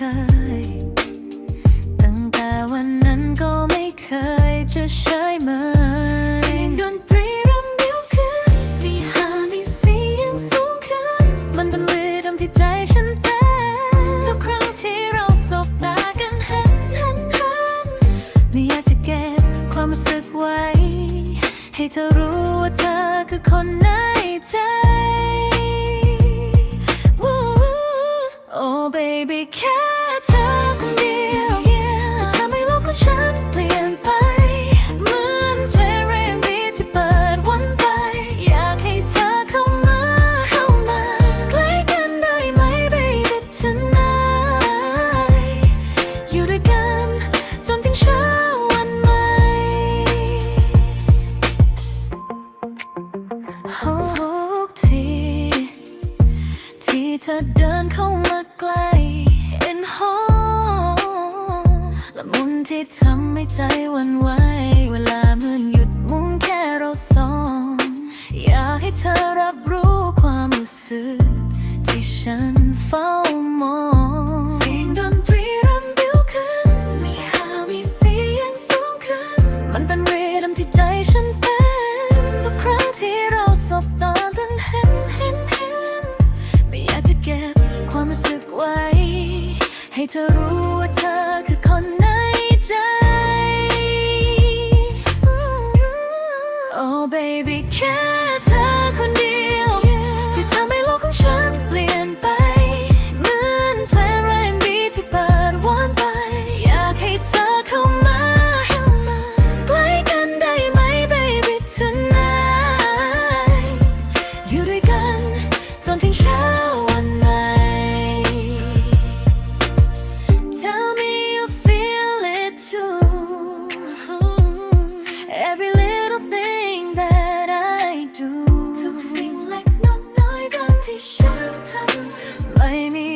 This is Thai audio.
เคย ตั้งแต่วันนั้นก็ไม่เคยจะเฉยเมยเสียงดนตรีรำเดียวขึ้นมีฮามีเสียงสูงขึ้นมันเป็นรีดมที่ใจฉันเต้นทุกครั้งที่เราสบตากันหันหันหันไม่อยากจะเก็บความรู้สึกไว้ ให้เธอรู้ว่าเธอคือคนในใจ Oh baby แค่เธอคนเดียวจะทำให้โลกของฉันเปลี่ยนไป เหมือนเพลงเรนบีที่เปิดวันไป อยากให้เธอเข้ามา เข้ามา ใกล้กันได้ไหม baby tonight อยู่ด้วยกันจนถึงเช้าวันใหม่ทุกทีที่เธอเดินเข้ามาามองเสียงดนตรีรำบิ้วขึ้น มีหามีเสียงสูงขึ้น มันเป็นเรดมที่ใจฉันเป็นทุกครั้งที่เราสบตากันเห็นเห็นเห็นไม่อยากจะเก็บความรู้สึกไว้ ให้เธอรู้ว่าเธอคือคน shelter. Buy me a